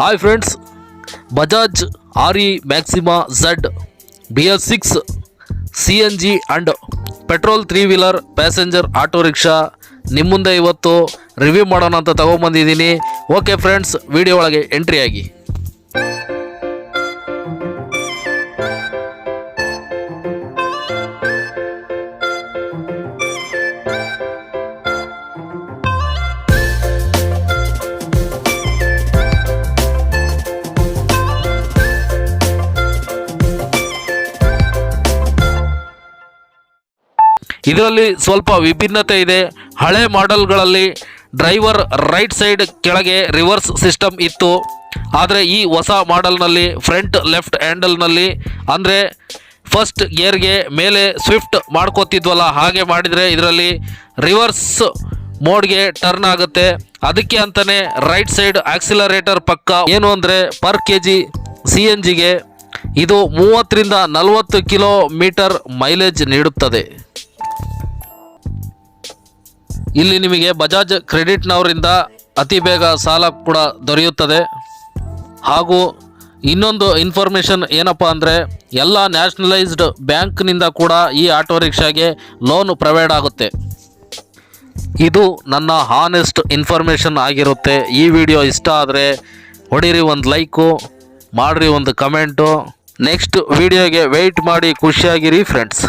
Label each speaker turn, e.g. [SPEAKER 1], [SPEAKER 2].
[SPEAKER 1] Hi friends Bajaj R Maxima Z B S six C N G and petrol three wheeler passenger auto rickshaw ನಿಮ್ಮ ಮುಂದೆ ಇವತ್ತು review ಮಾಡೋಣ ಅಂತ ತಗೊಂಬಂದಿದ್ದೀನಿ. Okay friends video ಒಳಗೆ entry ಆಗಿ. ಇದರಲ್ಲಿ ಸ್ವಲ್ಪ ವಿಭಿನ್ನತೆ ಇದೆ. ಹಳೆ ಮಾಡೆಲ್ಗಳಲ್ಲಿ ಡ್ರೈವರ್ ರೈಟ್ ಸೈಡ್ ಕೆಳಗೆ ರಿವರ್ಸ್ ಸಿಸ್ಟಮ್ ಇತ್ತು. ಆದರೆ ಈ ಹೊಸ ಮಾಡೆಲ್ನಲ್ಲಿ ಫ್ರಂಟ್ ಲೆಫ್ಟ್ ಹ್ಯಾಂಡಲ್ನಲ್ಲಿ ಅಂದರೆ ಫಸ್ಟ್ ಗೇರ್ಗೆ ಮೇಲೆ ಸ್ವಿಫ್ಟ್ ಮಾಡ್ಕೋತಿದ್ವಲ್ಲ, ಹಾಗೆ ಮಾಡಿದರೆ ಇದರಲ್ಲಿ ರಿವರ್ಸ್ ಮೋಡ್ಗೆ ಟರ್ನ್ ಆಗುತ್ತೆ. ಅದಕ್ಕೆ ಅಂತಲೇ ರೈಟ್ ಸೈಡ್ ಆಕ್ಸಿಲರೇಟರ್ ಪಕ್ಕ ಏನು ಅಂದರೆ per K G C N ಜಿಗೆ ಇದು ಮೂವತ್ತರಿಂದ ನಲವತ್ತು ಕಿಲೋಮೀಟರ್ ಮೈಲೇಜ್ ನೀಡುತ್ತದೆ. ಇಲ್ಲಿ ನಿಮಗೆ ಬಜಾಜ್ ಕ್ರೆಡಿಟ್ನವರಿಂದ ಅತಿ ಬೇಗ ಸಾಲ ಕೂಡ ದೊರೆಯುತ್ತದೆ. ಹಾಗೂ ಇನ್ನೊಂದು ಇನ್ಫಾರ್ಮೇಷನ್ ಏನಪ್ಪ ಅಂದರೆ, ಎಲ್ಲ ನ್ಯಾಷನಲೈಸ್ಡ್ ಬ್ಯಾಂಕ್ನಿಂದ ಕೂಡ ಈ ಆಟೋ ರಿಕ್ಷಾಗೆ ಲೋನ್ ಪ್ರೊವೈಡ್ ಆಗುತ್ತೆ. ಇದು ನನ್ನ ಹಾನೆಸ್ಟ್ ಇನ್ಫಾರ್ಮೇಷನ್ ಆಗಿರುತ್ತೆ. ಈ ವಿಡಿಯೋ ಇಷ್ಟ ಆದರೆ ಹೊಡೀರಿ ಒಂದು ಲೈಕು, ಮಾಡಿರಿ ಒಂದು ಕಮೆಂಟು. ನೆಕ್ಸ್ಟ್ ವಿಡಿಯೋಗೆ ವೆಯ್ಟ್ ಮಾಡಿ ಖುಷಿಯಾಗಿರಿ ಫ್ರೆಂಡ್ಸ್